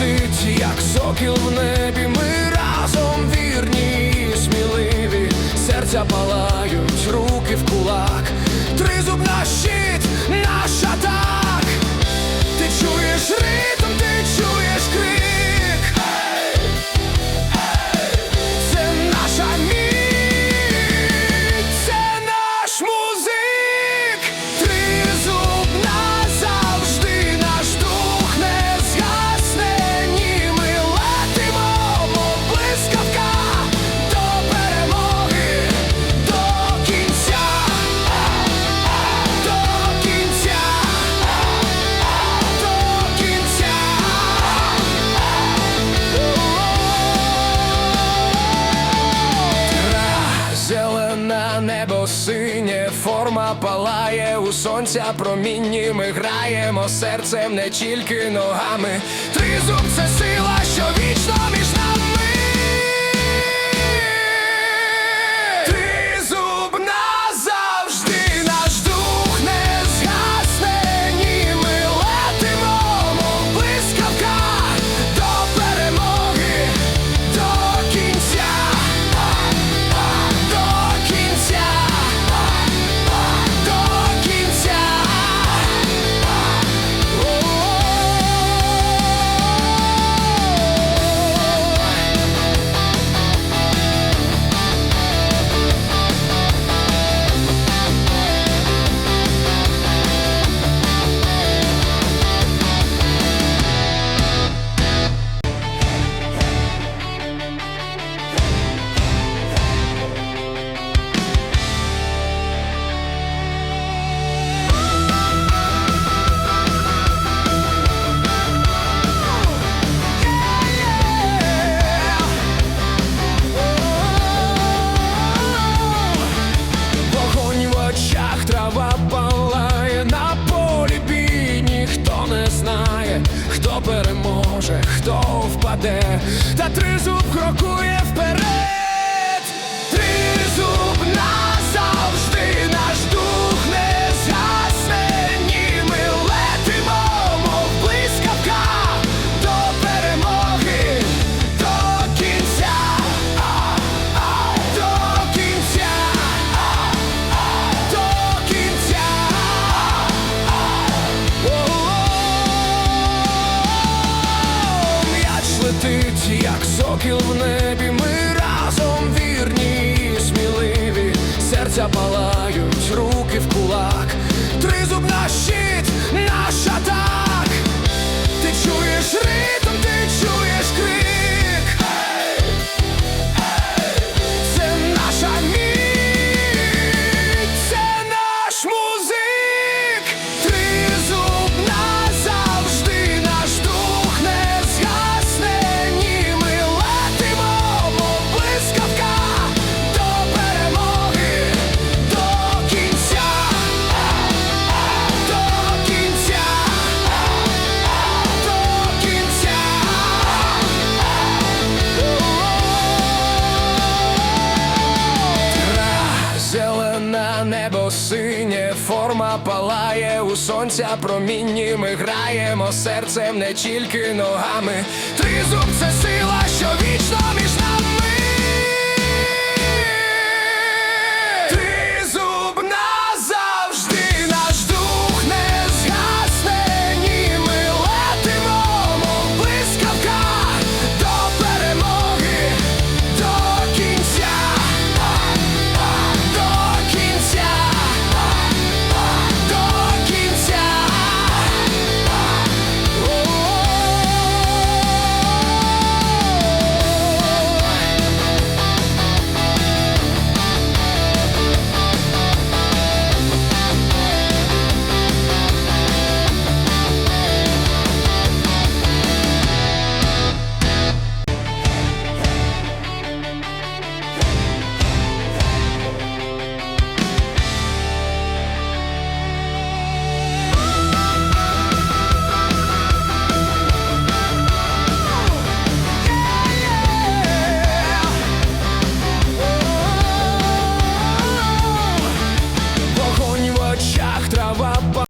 летить, як сокіл в небі, ми разом вірні і сміливі, серця палають, руки в кулак, тризуб наші. палає, у сонця промінні ми граємо серцем не тільки ногами. Тризуб це сила, що вічно між нами летить, як сокіл в небі, ми разом вірні, і сміливі, серця палають, руки в кулак, тризуб на щит Палає у сонця промінні ми граємо серцем не тільки ногами. Тризуб це сила, що вічно між нами.